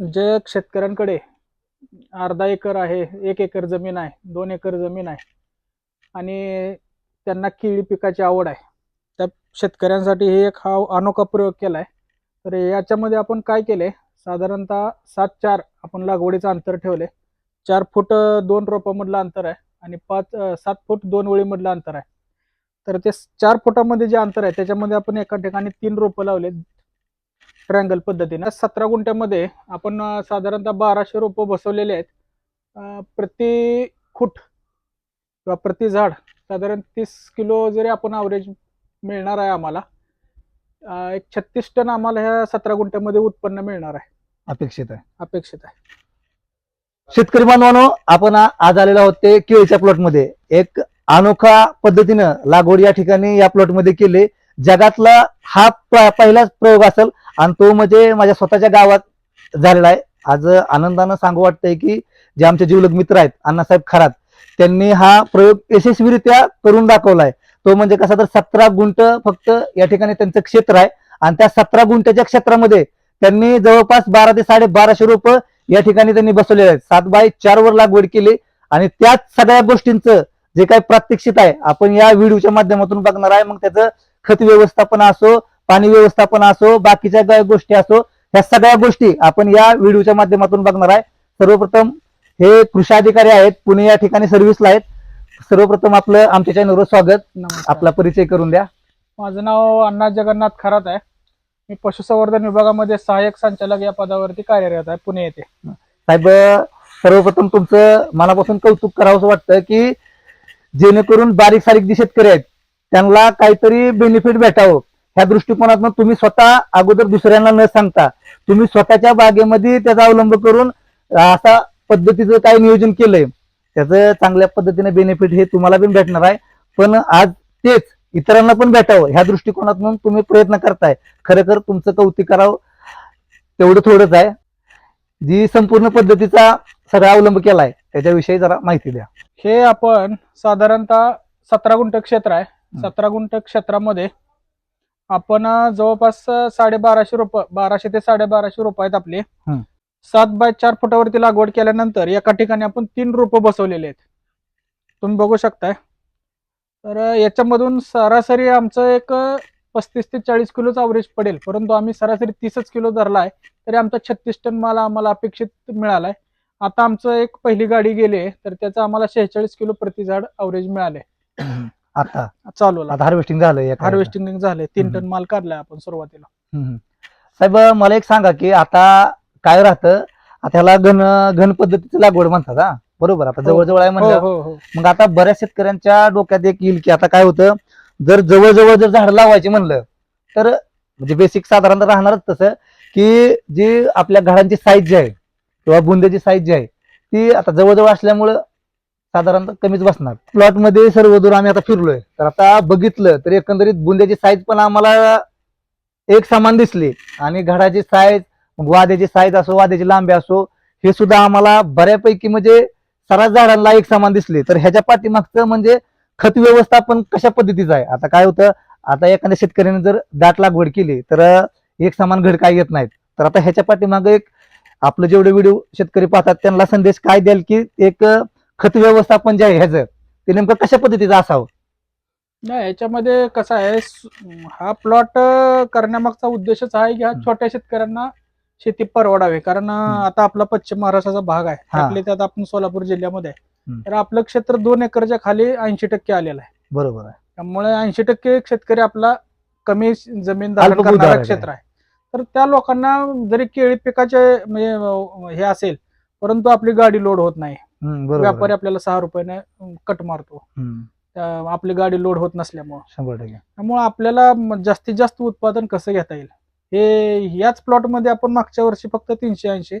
जे शेतकऱ्यांकडे अर्धा एकर आहे एक एकर जमीन आहे दोन एकर जमीन आहे आणि त्यांना केळी पिकाची आवड आहे त्या शेतकऱ्यांसाठी हे एक हा अनोखा प्रयोग केला आहे तर याच्यामध्ये आपण काय केले? साधारणतः सात चार आपण लागवडीचं अंतर ठेवले. चार फूट दोन रोपामधलं अंतर आहे आणि पाच सात फूट दोन ओळीमधलं अंतर आहे. तर ते चार फुटामध्ये जे अंतर आहे त्याच्यामध्ये आपण एका ठिकाणी तीन रोपं लावले ट्रँगल पद्धतीने. सतरा गुंठ्यामध्ये आपण साधारणतः बाराशे रोपं बसवलेले आहेत. प्रति खूट किंवा प्रति झाड साधारण तीस किलो जरी आपण अवरेज मिळणार आहे आम्हाला एक छत्तीस टन आम्हाला ह्या सतरा गुंठ्यामध्ये उत्पन्न मिळणार आहे. अपेक्षित आहे. अपेक्षित आहे. शेतकरी बांधवांनो आपण आ- आज आलेलो आहोत ते केळीच्या प्लॉटमध्ये एक अनोखा पद्धतीनं लागवड या ठिकाणी या प्लॉटमध्ये केले. जगातला हा प- पहिलाच प्रयोग असेल आणि तो म्हणजे माझ्या स्वतःच्या गावात झालेला आहे. आज आनंदानं सांगू वाटतंय की जे आमचे जीवलग मित्र आहेत अण्णासाहेब खरात त्यांनी हा प्रयोग यशस्वीरित्या करून दाखवलाय तो म्हणजे कसा तर सतरा गुंठ फक्त या ठिकाणी त्यांचं क्षेत्र आहे. आणि त्या सतरा गुंठ्याच्या क्षेत्रामध्ये त्यांनी जवळपास बारा ते साडे बाराशे रुपये या ठिकाणी त्यांनी बसवलेले आहेत. सात बाय चार वर लागवड केली आणि त्याच सगळ्या गोष्टींचं जे काही प्रात्यक्षित आहे आपण या व्हिडिओच्या माध्यमातून बघणार आहे. मग त्याचं खत व्यवस्थापन असो पाणी व्यवस्थापन असो बाकीच्या काही गोष्टी असो ह्या सगळ्या गोष्टी आपण या व्हिडिओच्या माध्यमातून बघणार आहे. सर्वप्रथम हे कृषी अधिकारी आहेत पुणे या ठिकाणी सर्व्हिसला आहेत. सर्वप्रथम आपलं आमच्या चॅनलवर स्वागत. आपला परिचय करून द्या. माझं नाव अण्णा जगन्नाथ खरात आहे. मी पशुसंवर्धन विभागामध्ये सहाय्यक संचालक या पदावरती कार्यरत आहे पुणे येथे. साहेब सर्वप्रथम तुमचं मनापासून कौतुक करावंसं वाटतं की जेणेकरून बारीक सारीक जे शेतकरी आहेत त्यांना काहीतरी बेनिफिट भेटावं. ह्या दृष्टिकोनातून तुम्ही स्वतः अगोदर दुसऱ्यांना न सांगता तुम्ही स्वतःच्या बागेमध्ये त्याचा अवलंब करून असा पद्धतीचं काय नियोजन केलंय त्याचं चांगल्या पद्धतीने बेनिफिट हे तुम्हाला पण भेटणार आहे. पण आज तेच इतरांना पण भेटावं ह्या दृष्टिकोनातून तुम्ही प्रयत्न करताय. खरं तुमचं कौतुक करावं तेवढं थोडंच आहे. जी संपूर्ण पद्धतीचा सगळा अवलंब केलाय त्याच्याविषयी जरा माहिती द्या. हे आपण साधारणतः सतरा गुंठ क्षेत्र आहे. सतरा गुंठ क्षेत्रामध्ये आपण जवळपास साडेबाराशे रुपये बाराशे ते साडेबाराशे रुपये आहेत आपले. सात बाय चार फुटावरती लागवड केल्यानंतर एका ठिकाणी आपण तीन रोपं बसवलेले आहेत. तुम्ही बघू शकताय. तर याच्यामधून सरासरी आमचं एक पस्तीस ते चाळीस किलोच अवरेज पडेल. परंतु आम्ही सरासरी तीसच किलो धरला आहे तरी आमचा छत्तीस टन माल आम्हाला अपेक्षित मिळालाय. आता आमचं एक पहिली गाडी गेली तर त्याचं आम्हाला शेहेचाळीस किलो प्रति झाड अवरेज मिळाले आता. चालू आता हार्वेस्टिंग झालं एका हार्वेस्टिंग झाले तीन. टन माल काढलाय आपण सुरुवातीला. हम्म. साहेब मला एक सांगा की आता काय राहतं? आता ह्याला घन घन पद्धतीची लागवड म्हणतात हा? बरोबर? आता हो. जवळजवळ आहे हो म्हणजे हो हो. मग आता बऱ्याच शेतकऱ्यांच्या डोक्यात एक येईल की आता काय होतं? जर जवळजवळ जर झाड लावायची म्हणलं तर म्हणजे बेसिक साधारणतः राहणारच तसं की जी आपल्या घरांची साईज जी आहे किंवा बुंद्याची साईज जी आहे ती आता जवळजवळ असल्यामुळं साधारणतः कमीच बसणार. प्लॉटमध्ये सर्व दूर आम्ही आता फिरलोय. तर आता बघितलं तर एकंदरीत बुंद्याची साईज पण आम्हाला एक समान दिसली. आणि घडाची साईज वाद्याची साईज असो वाद्याची लांबी असो हे सुद्धा आम्हाला बऱ्यापैकी म्हणजे सर्रास झाडांना एक समान दिसले. तर ह्याच्या पाठीमागचं म्हणजे खत व्यवस्थापन कशा पद्धतीचं आहे? आता काय होतं? आता एखाद्या शेतकऱ्याने जर दाट लागवड केली तर एक समान घड काय येत नाहीत. तर आता ह्याच्या पाठीमागं एक आपलं जेवढे व्हिडिओ शेतकरी पाहतात त्यांना संदेश काय द्याल की एक खत व्यवस्थापन जे आहे ह्याचं ते नेमकं कशा पद्धतीचं असावं नाही याच्यामध्ये कसं आहे स- हा प्लॉट करण्यामागचा उद्देशच आहे की हा हम्म. छोट्या शेतकऱ्यांना शेती परवडावी कारण अं. आता आपला पश्चिम महाराष्ट्राचा भाग आहे हा. त्यातले त्यात आपण सोलापूर जिल्ह्यामध्ये आहे. हम्म. तर आपलं क्षेत्र दोन एकरच्या खाली ऐंशी टक्के आलेलं आहे बरोबर आहे त्यामुळे ऐंशी टक्के शेतकरी आपला कमी जमीन धारण अल्पभूधारक करणारा आहे. क्षेत्र आहे तर त्या लोकांना जरी केळी पिकाचे म्हणजे अं, हे असेल परंतु आपली गाडी लोड होत नाही व्यापारी. आपल्याला सहा रुपयाने कट मारतो. हम्म, त्या- आपली गाडी लोड होत नसल्यामुळं. शंभर टक्के. त्यामुळे आपल्याला म- जास्तीत जास्त उत्पादन कसं घेता येईल? हे याच प्लॉटमध्ये आपण मागच्या वर्षी फक्त तीनशे ऐंशी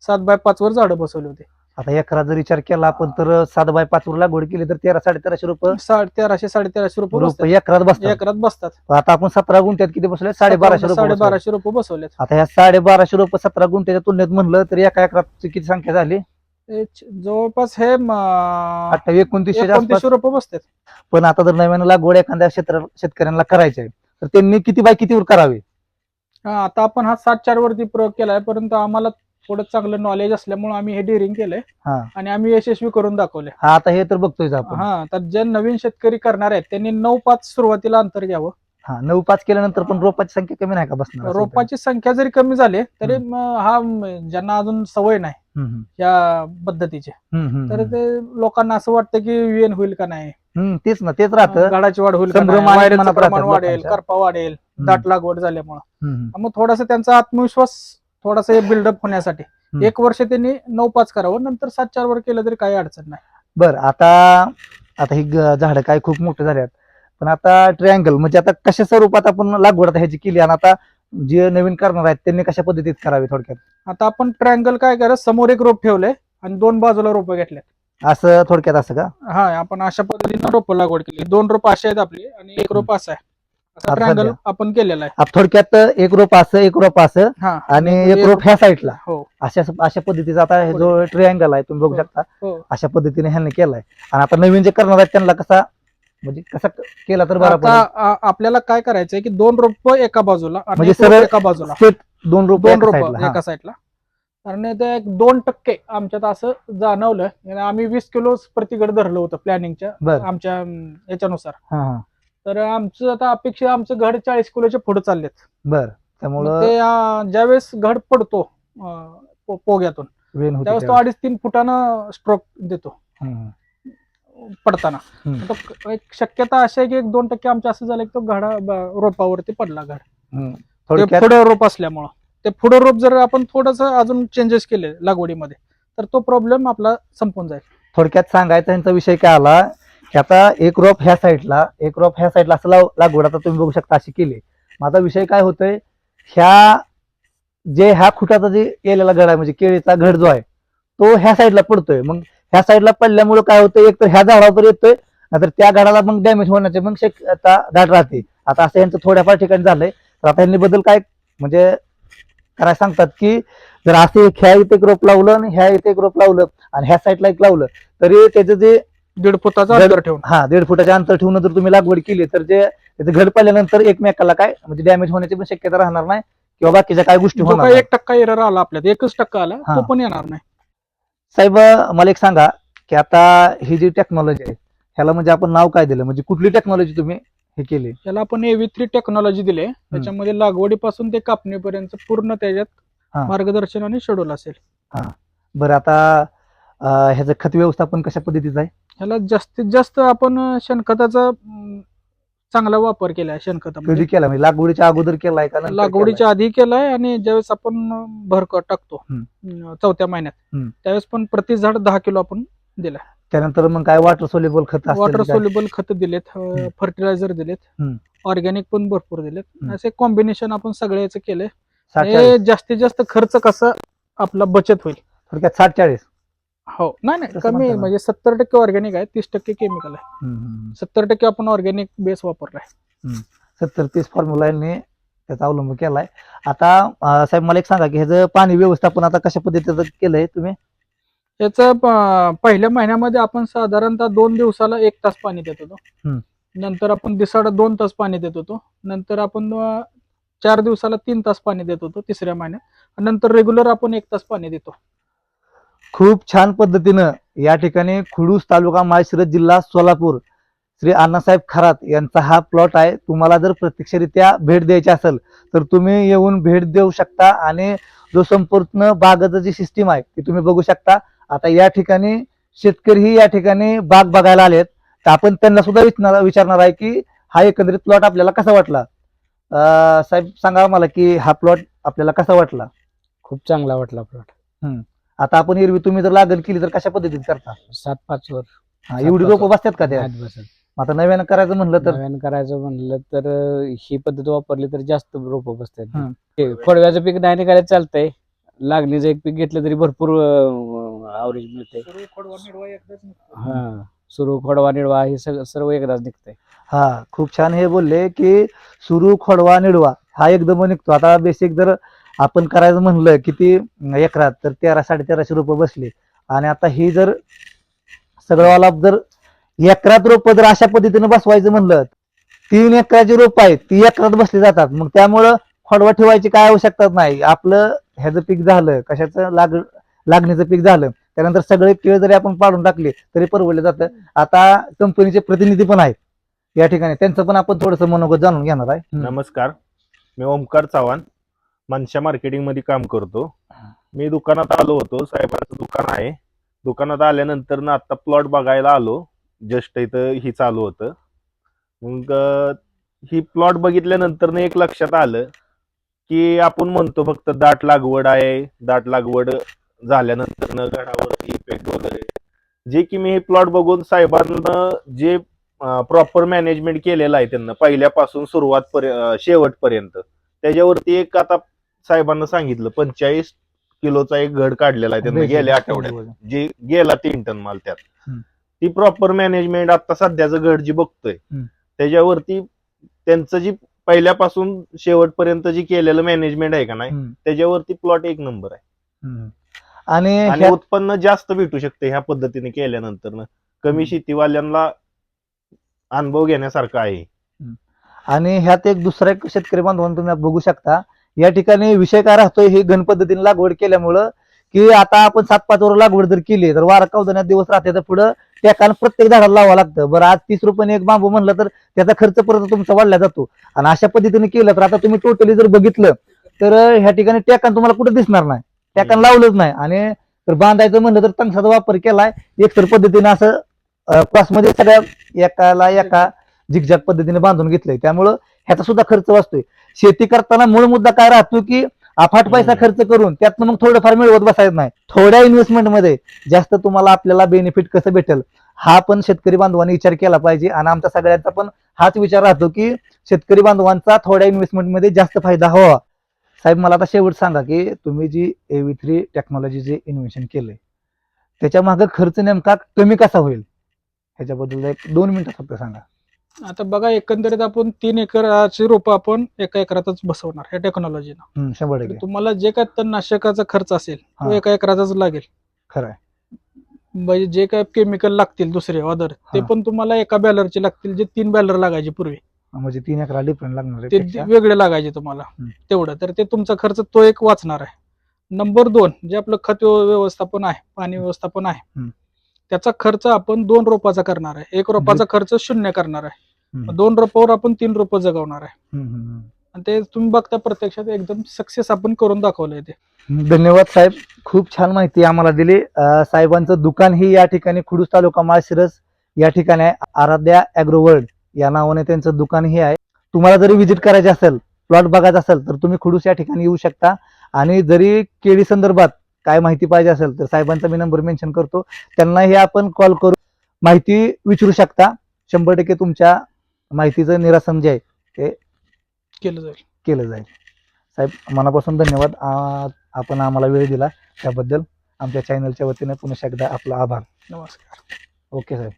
सात बाय पाच वर झाडं बसवली होती. आता एकरा जर विचार केला आपण तर सात बाय पाच वर लागवड केली तर तेरा साडे तेराशे रुपये साडे तेराशे साडे तेराशे रुपये बसतात. रुपये एकरात बसतात. एकरात बसतात. आता आपण सतरा गुंठ्यात किती बसले साडे बाराशे रुपये साडे. बाराशे रुपये बसवलेत. आता ह्या साडे बाराशे रुपये सतरा गुंठ्याच्या तुलनेत म्हणलं तर एका एकरात किती संख्या झाली? जवळपास हे अठ्ठावीस एकोणतीसशे एकोणतीसशे रुपये बसतात. पण आता जर नव्यानं लागवड एखाद्या क्षेत्र शेतकऱ्यांना करायची आहे तर त्यांनी किती बाय कितीवर करावे? हा, आता आपण हा सात चार वरती प्रयोग केलाय परंतु आम्हाला थोडं चांगलं नॉलेज असल्यामुळे आम्ही हे डिरिंग केलंय. हा. आणि आम्ही यशस्वी करून दाखवले हा आता हे तर बघतोय आपण. हा तर जे नवीन शेतकरी करणार आहेत त्यांनी नऊ पाच सुरुवातीला अंतर घ्यावं. हा नऊ पाच केल्यानंतर पण रोपाची संख्या कमी नाही का बसणार असं रोपाची संख्या जरी कमी झाली तरी म हा म ज्यांना अजून सवय नाही हम्म, हम्म, या पद्धतीची. हम्म, हम्म, तर. ते लोकांना असं वाटतं की विएन होईल का नाही. हम्म, तेच ना तेच राहतं. गाडाची वाढ होईल का संभ्रम नाही, आणि वायरचं मनात प्रमाण वाढेल लोकांच्या. करपा वाढेल दाट लागवड झाल्यामुळं. हम्म, हम्म, मग थोडासा त्यांचा आत्मविश्वास थोडासा बिल्डअप होण्यासाठी. एक वर्ष त्यांनी नऊ पाच करावं नंतर सात चार वर केलं तरी काही अडचण नाही. बर आता आता ही ग- झाडं काय खूप मोठे झाल्यात. पण आता ट्रायंगल म्हणजे आता कशा स्वरूपात आपण लागवड आता ह्याची केली आणि आता जे नवीन करणार आहेत त्यांनी कशा पद्धतीत करावी थोडक्यात? आता आपण ट्रायंगल काय करा समोर एक रोप ठेवलंय आणि दोन बाजूला रोप घेतले असं थोडक्यात असं का? हा आपण अशा पद्धतीनं रोप लागवड केली. दोन रोप असे आहेत आपली आणि एक रोप असं आहे. ट्रायंगल. आपण केलेला आहे. थोडक्यात एक रोप असं एक रोप असं हा आणि एक एक रोप ह्या साईडला. हो. अशा अशा पद्धतीचा आता हे जो ट्रायंगल आहे तुम्ही बघू हो. शकता. हो. अशा पद्धतीने ह्यांनी केलाय. आणि आता नवीन जे करणार आहेत त्यांना कसा म्हणजे कसा केला तर बरा आता पडेल आ- आपल्याला काय करायचंय की दोन रोप एका बाजूला आणि म्हणजे एक रोप सरळ एका बाजूला. दोन रोप दोन रोप एका साईडला. कारण ते एक दोन टक्के आमच्यात असं जाणवलं. आणि आम्ही वीस किलो प्रतिगड धरलं होतं प्लॅनिंगच्या बर. आमच्या अं, याच्यानुसार. तर आमचं आता अपेक्षा आमचं घड चाळीस किलोच्या पुढे चाललेत. बर. मग त्यामुळं ते अं, ज्यावेळेस घड पडतो अं, पो- पोग्यातून वेन होती त्यावेळेस तो त्यावेळेस. अडीच तीन फुटानं स्ट्रोक देतो. हम्म, पडताना. एक शक्यता अशी आहे की एक दोन टक्के आमचं असं झालं की तो घडा ब- रोपावरती पडला घड. हम्म. ते थोडक्यात पुढं रोप असल्यामुळं. ते पुढं रोप जर आपण थोडस अजून चेंजेस केले लागवडीमध्ये तर तो प्रॉब्लेम आपला संपून जाईल. थोडक्यात सांगायचा यांचा विषय काय आला की आता एक रोप ह्या साईडला एक रोप ह्या साईडला असं लाव- लागवड आता तुम्ही बघू शकता अशी केली. आता विषय काय होतोय ह्या जे ह्या खुटाचा जे केलेला घड आहे म्हणजे केळीचा घड जो आहे तो ह्या साईडला पडतोय. मग ह्या साईडला पडल्यामुळे काय होतंय? एक तर ह्या झाडावर येतोय नाहीतर त्या झाडाला मग डॅमेज होण्याची मग शक्यता दाट राहते. आता असं यांचं थोड्याफार ठिकाणी झालंय. तर आता यांनी बद्दल काय म्हणजे करायला सांगतात की जर असं एक ह्या इथे एक रोप लावलं आणि ह्या इथे एक रोप लावलं आणि ह्या साईडला एक लावलं तरी त्याचं जे दीड फुटाचा अंतर ठेवून. हा दीड फुटाच्या अंतर ठेवून जर तुम्ही लागवड केली तर जे त्याचं घड पाहिल्यानंतर एकमेकाला काय म्हणजे डॅमेज होण्याची पण शक्यता राहणार नाही किंवा बाकीच्या काय गोष्टी होणार. एक टक्का एरर आला आपल्यात एकच टक्का आला. तो पण येणार नाही. साहेब मला एक सांगा की आता ही जी टेक्नॉलॉजी आहे ह्याला म्हणजे आपण नाव काय दिलं? म्हणजे कुठली टेक्नॉलॉजी तुम्ही हे केली? त्याला आपण एव्ही थ्री टेक्नॉलॉजी दिली. त्याच्यामध्ये लागवडीपासून ते कापणीपर्यंत पूर्ण त्याच्यात हा. मार्गदर्शन आणि शेड्यूल असेल. बरं आता अं, ह्याचं खत व्यवस्थापन कशा पद्धतीचं आहे? ह्याला जास्तीत जास्त आपण शेणखताचा अं, चांगला वापर केलाय कधी शेणखतामध्ये केला म्हणजे लागवडीच्या अगोदर केलाय का नंतर लागवडीच्या आधी केलाय आणि ज्यावेळेस आपण अं, भर टाकतो हम्म. अं, चौथ्या महिन्यात हम्म. त्यावेळेस पण प्रति झाड दहा किलो आपण दिलाय केलाय? त्यानंतर मग काय वॉटर सोल्युबल खत असतील वॉटर? सोल्युबल खत दिलेत हम्म. फर्टिलायझर दिलेत हम्म. ऑर्गॅनिक पण भरपूर दिलेत हम्म. असे कॉम्बिनेशन आपण सगळ्याचं केलंय साठ हे जास्तीत जास्त खर्च कसा आपला बचत होईल थोडक्यात साठ चाळीस हो. नाही नाही. तसं कमी म्हणता. म्हणजे सत्तर टक्के ऑर्गॅनिक आहे तीस टक्के केमिकल आहे. हम्म. सत्तर टक्के आपण ऑर्गॅनिक बेस वापरलाय सत्तर तीस फॉर्म्युला यांनी त्याचा अवलंब केलाय. आता अं, साहेब मला एक सांगा की ह्याचं पाणी व्यवस्थापन आता कशा पद्धतीचं केलंय तुम्ही? याचं प- पहिल्या महिन्यामध्ये आपण साधारणतः दोन दिवसाला एक तास पाणी देत होतो. हम्म. नंतर आपण दिसाडा दोन तास पाणी देत होतो. नंतर आपण अं, चार दिवसाला तीन तास पाणी देत होतो तिसऱ्या महिन्यात. नंतर रेग्युलर आपण एक तास पाणी देतो. खूप छान पद्धतीनं या ठिकाणी खुडूस तालुका माळशिरस जिल्हा सोलापूर श्री अण्णासाहेब खरात यांचा हा प्लॉट आहे. तुम्हाला जर प्रत्यक्षरित्या भेट द्यायची असेल तर तुम्ही येऊन भेट देऊ शकता आणि जो संपूर्ण बागाचं जी सिस्टीम आहे ती तुम्ही बघू शकता. आता या ठिकाणी शेतकरीही या ठिकाणी बाग बघायला आलेत. तर आपण त्यांना सुद्धा विचारणार विचारणार आहे की हा एकंदरीत प्लॉट आपल्याला कसा वाटला? साहेब सांगा मला की हा प्लॉट आपल्याला कसा वाटला? खूप चांगला वाटला प्लॉट. आता आपण एरवी तुम्ही जर लागण केली तर कशा पद्धतीने करता? सात पाच वर. हा, एवढी रोपं बसतात का त्या? बसत. आता नव्यानं करायचं म्हणलं तर? नव्यानं करायचं म्हणलं तर अं, ही पद्धत वापरली तर जास्त रोप बसतात. ते खोडव्याचं पीक नाही निघायला चालतंय. लागणीचं एक पीक घेतलं तरी भरपूर आवरेज मिळते हा सुरू खोडवा निडवा हे सगळं सर्व एकदाच निघतंय. हा खूप छान हे बोलले की सुरू खोडवा निडवा हा एकदम निघतो. आता बेसिक जर आपण करायचं म्हणलं किती एकरात तर तेरा साडे तेराशे रुपये बसले. आणि आता ही जर सगळं जर एकरात रोप जर अशा पद्धतीने बसवायचं म्हणलं तीन एकराची रोप आहेत ती एकरात बसली जातात. मग त्यामुळं खोडवा ठेवायची काय आवश्यकता नाही. आपलं ह्याचं पीक झालं कशाचं लाग लागणीचं पीक झालं त्यानंतर सगळे केळ जरी आपण पाडून टाकले तरी परवडले जातं. आता कंपनीचे प्रतिनिधी पण आहेत. या ठिकाणी त्यांचं पण आपण थोडंसं मनोगत जाणून घेणार आहे. नमस्कार. मी ओमकार चव्हाण. मनशा मार्केटिंगमध्ये काम करतो. मी दुकानात आलो होतो. साहेबांचं दुकान आहे. दुकानात आल्यानंतर ना आता प्लॉट बघायला आलो. जस्ट इथं ही चालू होतं. मग ही प्लॉट बघितल्यानंतर ना एक लक्षात आलं की आपण म्हणतो फक्त दाट लागवड आहे. दाट लागवड झाल्यानंतर न घडावरती इफेक्ट वगैरे. जे की मी हे प्लॉट बघून साहेबांना जे प्रॉपर मॅनेजमेंट केलेलं आहे त्यांना पहिल्यापासून सुरुवात पर्य- शेवटपर्यंत. त्याच्यावरती एक आता साहेबांना सांगितलं पंचेचाळीस किलोचा एक घड काढलेला आहे त्यांना गेल्या आठवड्यात जे गेला तीन टन माल त्यात. ती प्रॉपर मॅनेजमेंट आता सध्याचं घड जी बघतोय. त्याच्यावरती त्यांचं जी पहिल्यापासून शेवटपर्यंत जी केलेलं मॅनेजमेंट आहे का नाही. त्याच्यावरती प्लॉट एक नंबर आहे. आणि उत्पन्न जास्त भेटू शकते ह्या पद्धतीने केल्यानंतर कमी शेतीवाल्यांना अनुभव घेण्यासारखा आहे आणि ह्यात एक दुसरा एक शेतकरी बांधवांना तुम्ही बघू शकता या ठिकाणी विषय काय राहतोय हे घन पद्धतीने लागवड केल्यामुळं की आता आपण सात पाच वर लागवड जर केली तर वारा चौदा दिवस राहते. तर पुढं टेकानं प्रत्येक झाडाला लावावं लागतं. बरं आज तीस रुपयाने एक बांबू म्हणलं तर त्याचा खर्च परत तुमचा वाढला जातो. आणि अशा पद्धतीने केलं तर आता तुम्ही टोटली जर बघितलं तर ह्या ठिकाणी टॅकान तुम्हाला कुठं दिसणार नाही. टॅकान लावलंच नाही. आणि तर बांधायचं म्हणलं तर तंगसाचा वापर केलाय. एकतर पद्धतीने असं क्रॉसमध्ये सगळ्या एकाला एका झिकझॅक पद्धतीने बांधून घेतलंय. त्यामुळं ह्याचा सुद्धा खर्च वाचतोय. शेती करताना मूळ मुद्दा काय राहतो की अफाट पैसा खर्च करून त्यातनं मग थोडंफार मिळवत बसायचं नाही. थोड्या इन्व्हेस्टमेंटमध्ये जास्त तुम्हाला आपल्याला बेनिफिट कसं भेटेल? हा पण शेतकरी बांधवांनी विचार केला पाहिजे. आणि आमच्या सगळ्यांचा पण हाच विचार राहतो की शेतकरी बांधवांचा थोड्या इन्व्हेस्टमेंटमध्ये जास्त फायदा हवा. साहेब मला आता शेवट सांगा की तुम्ही जी एव्ही थ्री टेक्नॉलॉजी जे इन्व्हेन्शन केलंय त्याच्यामागे खर्च नेमका कमी कसा होईल? ह्याच्याबद्दल एक दोन मिनिटं फक्त सांगा. आता बघा एकंदरीत आपण तीन एकराची रोपं आपण एका एकरातच बसवणार ह्या टेक्नॉलॉजीनं हम्म, शंभर तर टक्के तुम्हाला जे काय तणनाशकाचा खर्च असेल तो हा. एका एकराचाच लागेल खरं आहे म्हणजे जे काय केमिकल लागतील दुसरे अदर ते हा. पण तुम्हाला एका बॅलरचे लागतील जे तीन बॅलर लागायचे पूर्वी म्हणजे तीन एकरा डिफरंट लागणार ते. वेगळे लागायचे तुम्हाला हम्म. तेवढं तर ते तुमचा खर्च तो एक वाचणार आहे नंबर दोन जे आपलं खत व्यव- व्यवस्थापन आहे पाणी व्यवस्थापन आहे हम्म. त्याचा खर्च आपण दोन रोपाचा करणार आहे. एक रोपाचा खर्च शून्य करणार आहे. दोन रोपावर आपण तीन रोपं जगवणार आहे. आणि ते तुम्ही बघता प्रत्यक्षात एकदम सक्सेस आपण करून दाखवलंय ते. धन्यवाद साहेब. खूप छान माहिती आम्हाला दिली. साहेबांचं दुकान ही या ठिकाणी खुडूस तालुका माळशिरस या ठिकाणी आहे. आराध्या अॅग्रो वर्ल्ड या नावाने त्यांचं दुकान हे आहे. तुम्हाला जरी व्हिजिट करायचे असेल प्लॉट बघायचा असेल तर तुम्ही खुडूस या ठिकाणी येऊ शकता. आणि जरी केळी संदर्भात काय माहिती पाहिजे असेल तर साहेबांचा मी नंबर मेन्शन करतो. त्यांनाही आपण कॉल करू. माहिती विचारू शकता. शंभर टक्के तुमच्या माहितीचं निरासन जे आहे केलं जाईल. केलं जाईल. साहेब मनापासून धन्यवाद. आ- आपण आम्हाला वेळ दिला त्याबद्दल. आमच्या चॅनलच्या वतीने पुन्हा एकदा आपला आभार. नमस्कार. ओके साहेब.